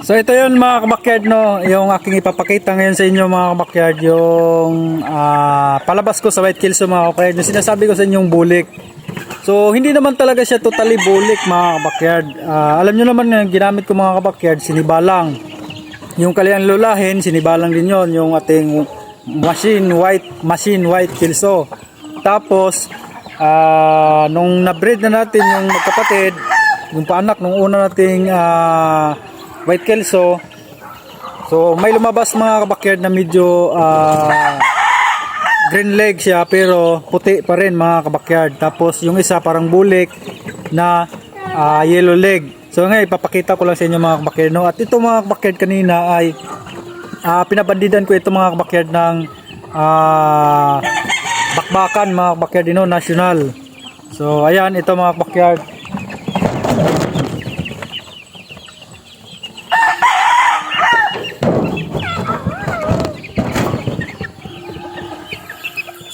So ito yun mga kabakyard no, yung aking ipapakita ngayon sa inyo mga kabakyard yung ah, palabas ko sa White Kills mga kabakyard yung sinasabi ko sa inyong bulik. So hindi naman talaga siya totally bulik mga kabakyard. Ah, alam nyo naman yung ginamit ko mga kabakyard, sinibalang. Yung kalian lulahin, sinibalang din yon yung ating machine white machine white kilso. Tapos ah, nung na-breed na natin yung magkapatid, yung paanak nung una nating ah, white kelso. So may lumabas mga kabakyard na medyo ah, green leg siya pero puti pa rin mga kabakyard. Tapos yung isa parang bulik na ah, yellow leg. So ngayon ipapakita ko lang sa inyo mga kabakyard. No? At ito mga kabakyard kanina ay ah, pinabandidan ko ito mga kabakyard ng ah, bakbakan mga kabakyard no, national. So ayan ito mga kabakyard.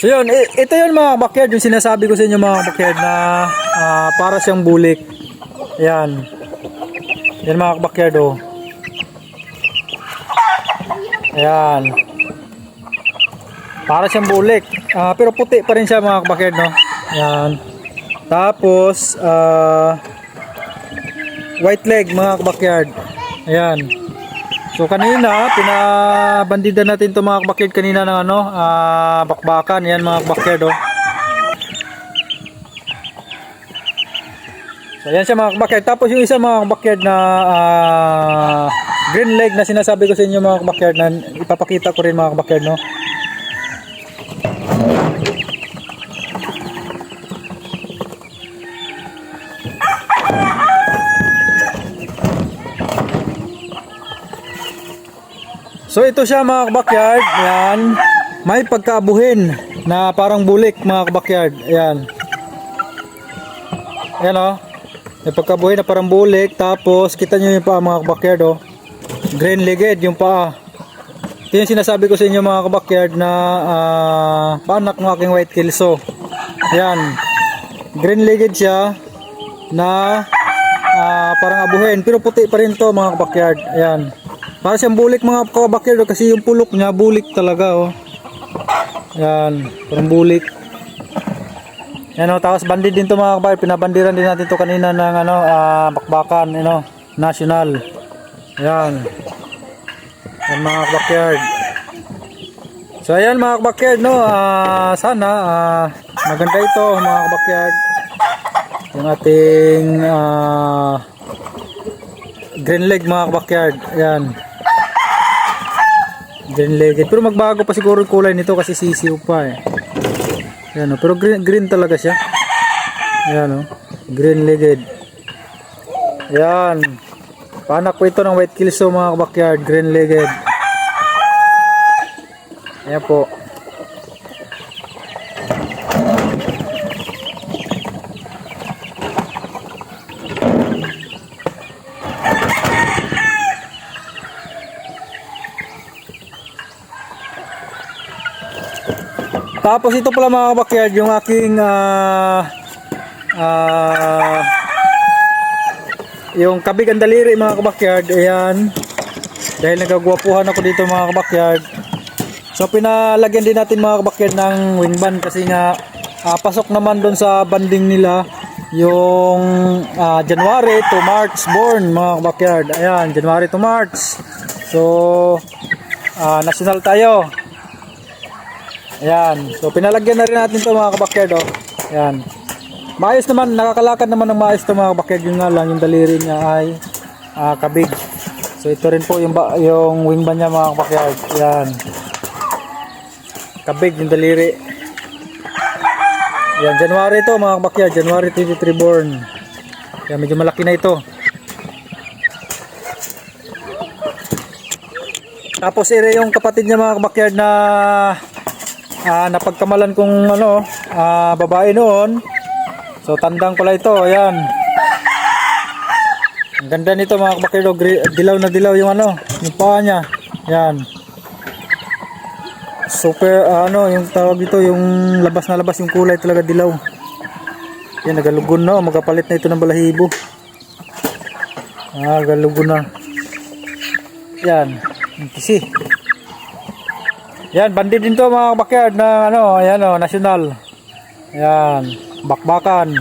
So yun, ito yun mga backyard, yung sinasabi ko sa inyo mga backyard na ah, para siyang bulik. Yan. Yan mga backyard oh. Ayan. Para siyang bulik. Ah, pero puti pa rin siya mga backyard no. Yan. Tapos ah, white leg mga backyard. Ayan. So kanina, pinabandidan natin to mga kabakyard kanina ng ano, ah, bakbakan. Yan mga kabakyard oh. So yan siya mga kabakyard. Tapos yung isa mga kabakyard na ah, green leg na sinasabi ko sa inyo mga kabakyard na ipapakita ko rin mga kabakyard no. So ito siya mga kabakyard. Yan. May pagkaabuhin na parang bulik mga kabakyard. Ayan. Ayan o. May pagkaabuhin na parang bulik. Tapos kita nyo yung paa mga kabakyard o. Green legged yung paa. Ito yung sinasabi ko sa inyo mga kabakyard na ah, paanak ng aking white kilso. Ayan. Green legged siya na ah, parang abuhin. Pero puti pa rin to mga kabakyard. Ayan. Para siyang bulik mga kabakyard oh, kasi yung pulok niya bulik talaga oh. Yan, parang bulik. Yan oh, tapos bandid din to mga kabakyard, pinabandiran din natin to kanina ng ano, ah, bakbakan, ano, national. Yan. Yan mga kabakyard. So ayan mga kabakyard no, ah, sana ah, maganda ito mga kabakyard. Yung ating ah, green leg mga kabakyard. Ayan. Green legged. Pero magbago pa siguro yung kulay nito kasi sisiw pa eh. Ayan o. Pero green, green talaga siya. Ayan o. Green legged. Ayan. Panak po ito ng white kilso mga kabakyard. Green legged. Ayan po. Tapos ito pala mga kabakyard, yung aking ah ah, yung kabig daliri mga kabakyard, ayan. Dahil nagagwapuhan ako dito mga kabakyard. So pinalagyan din natin mga kabakyard ng wing band kasi nga ah, pasok naman doon sa banding nila yung ah, January to March born mga kabakyard. Ayan, January to March. So ah, national tayo. Ayan. So pinalagyan na rin natin to mga kabakyard oh. Ayan. Maayos naman, nakakalakad naman ng maayos to mga kabakyard. Yun nga lang, yung daliri niya ay ah, kabig. So ito rin po yung, ba, yung wing band niya mga kabakyard. Ayan. Kabig yung daliri. Ayan, January to mga kabakyard. January 23 born. Ayan, medyo malaki na ito. Tapos ere yung kapatid niya mga kabakyard na ah, napagkamalan kong ano, ah, babae noon. So tandang pala ito, ayan. Ang ganda nito mga kabakirdo, gri- dilaw na dilaw yung ano, yung paa niya. Yan. Super ah, ano, yung tawag dito, yung labas na labas yung kulay talaga dilaw. Yan, nagalugon na, magapalit na ito ng balahibo. Ah, galugon na. yan. NTC. Yan, bandit din to mga backyard na ano, ayan o, national. Yan, bakbakan.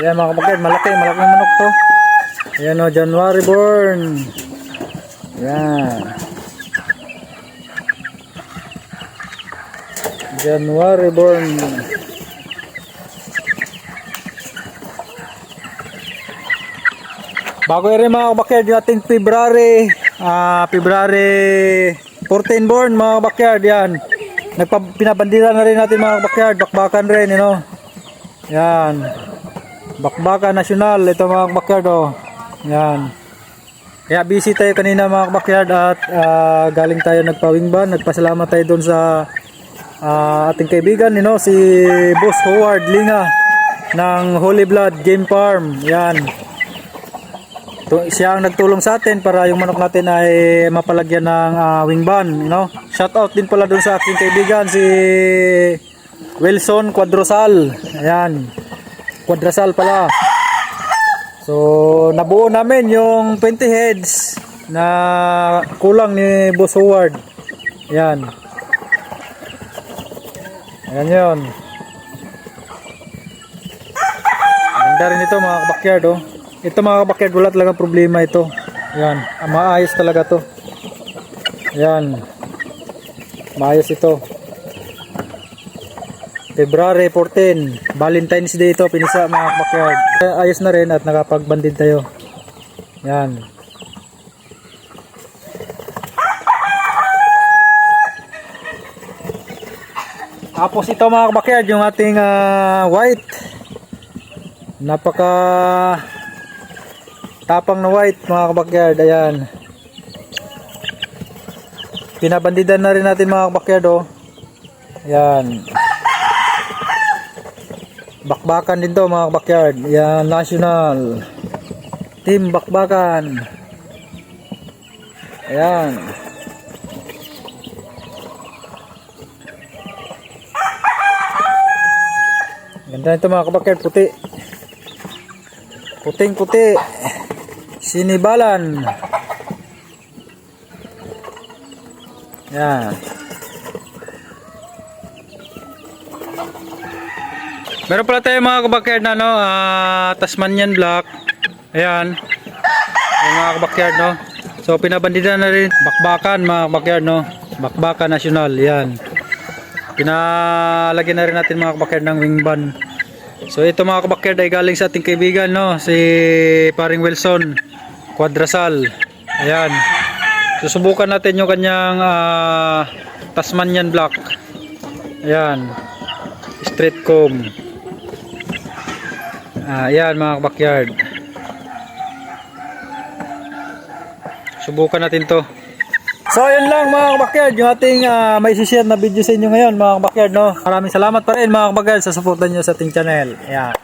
Ayan mga backyard, malaki, malaki na manok to. Ayan o, January born. Yan. January born. Bago rin mga backyard yung ating February, ah February 14 born mga backyard yan. Nagpa, pinabandila na rin natin mga backyard, bakbakan rin, you know. Yan. Bakbakan nasyonal, ito mga backyard oh. Yan. Kaya busy tayo kanina mga backyard at ah, galing tayo nagpawingban, nagpasalamat tayo doon sa ah, ating kaibigan, you know, si Boss Howard Linga ng Holy Blood Game Farm. Yan. Siya ang nagtulong sa atin para yung manok natin ay mapalagyan ng ah, wing ban, you know. Shout out din pala doon sa aking kaibigan si Wilson Quadrosal. Ayan. Quadrasal pala. So, nabuo namin yung 20 heads na kulang ni Boss Howard. Ayan. Ayan yun. Ganda rin ito mga backyard oh. Ito mga backyard wala talaga problema ito. Yan, ah, maayos talaga to. Yan. Maayos ito. February 14, Valentine's Day ito, pinisa mga backyard. Eh, Ayos na rin at nakapagbandid tayo. Yan. Tapos ito mga backyard, yung ating ah, white. Napaka tapang na white mga kabakyard ayan. Pinabandidan na rin natin mga kabakyard oh. Ayan. Bakbakan din to mga kabakyard. Ayan national team bakbakan. Ayan. Ganda nito mga kabakyard puti. Puting puti Sinibalan. Yan. Meron pala tayo mga kabakyard na no, ah, Tasmanian Black. Ayan. Yung mga kabakyard no. So pinabandida na rin bakbakan mga kabakyard no. Bakbakan national. Yan. Pinalagyan na rin natin mga kabakyard ng wing ban. So ito mga kabakyard ay galing sa ating kaibigan no, si Paring Wilson Quadrasal. Ayan. Susubukan natin yung kanyang ah, Tasmanian Black. Ayan. Straight comb. Ah, ayan mga kabakyard. Subukan natin to. So yun lang mga kabakyard, yung ating ah, may share na video sa inyo ngayon mga kabakyard no. Maraming salamat pa rin mga kabakyard sa suporta nyo sa ating channel. Ayan.